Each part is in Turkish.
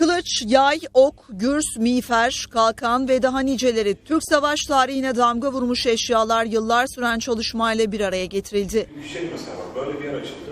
Kılıç, yay, ok, gürs, miğfer, kalkan ve daha niceleri Türk savaş tarihine damga vurmuş eşyalar yıllar süren çalışmayla bir araya getirildi. Bir şey mesela böyle bir yer açıldı.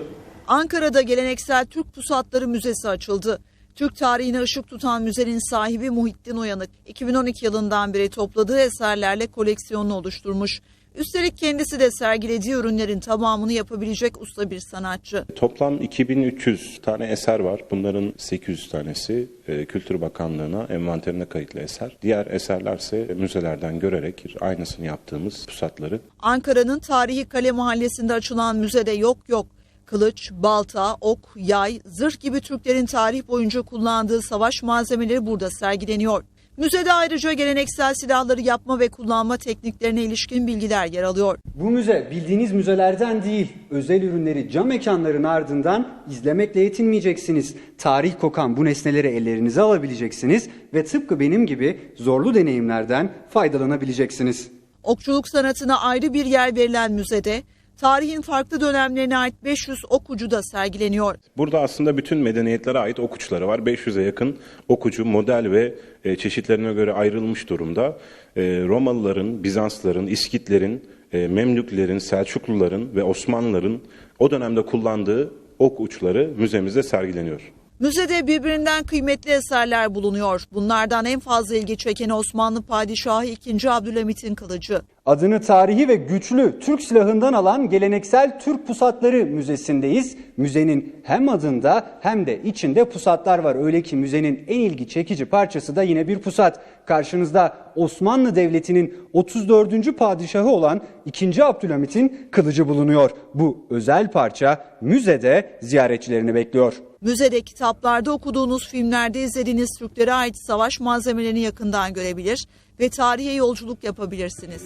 Ankara'da geleneksel Türk Pusatları Müzesi açıldı. Türk tarihine ışık tutan müzenin sahibi Muhittin Uyanık, 2012 yılından beri topladığı eserlerle koleksiyonunu oluşturmuş. Üstelik kendisi de sergilediği ürünlerin tamamını yapabilecek usta bir sanatçı. Toplam 2300 tane eser var. Bunların 800 tanesi e, Kültür Bakanlığı'na envanterine kayıtlı eser. Diğer eserlerse müzelerden görerek aynısını yaptığımız pusatları Ankara'nın Tarihi Kale Mahallesi'nde açılan müzede yok yok. Kılıç, balta, ok, yay, zırh gibi Türklerin tarih boyunca kullandığı savaş malzemeleri burada sergileniyor. Müzede ayrıca geleneksel silahları yapma ve kullanma tekniklerine ilişkin bilgiler yer alıyor. Bu müze bildiğiniz müzelerden değil, özel ürünleri cam mekanların ardından izlemekle yetinmeyeceksiniz. Tarih kokan bu nesneleri ellerinize alabileceksiniz ve tıpkı benim gibi zorlu deneyimlerden faydalanabileceksiniz. Okçuluk sanatına ayrı bir yer verilen müzede tarihin farklı dönemlerine ait 500 okucu da sergileniyor. Burada aslında bütün medeniyetlere ait okuçları var. 500'e yakın okucu, model ve e, çeşitlerine göre ayrılmış durumda. E, Romalıların, Bizansların, İskitlerin, e, Memlüklerin, Selçukluların ve Osmanlıların o dönemde kullandığı ok uçları müzemizde sergileniyor. Müzede birbirinden kıymetli eserler bulunuyor. Bunlardan en fazla ilgi çeken Osmanlı Padişahı 2. Abdülhamit'in kılıcı. Adını tarihi ve güçlü Türk silahından alan geleneksel Türk Pusatları Müzesi'ndeyiz. Müzenin hem adında hem de içinde pusatlar var. Öyle ki müzenin en ilgi çekici parçası da yine bir pusat. Karşınızda Osmanlı Devleti'nin 34. padişahı olan 2. Abdülhamit'in kılıcı bulunuyor. Bu özel parça müzede ziyaretçilerini bekliyor. Müzede kitaplarda okuduğunuz filmlerde izlediğiniz Türklere ait savaş malzemelerini yakından görebilir ve tarihe yolculuk yapabilirsiniz.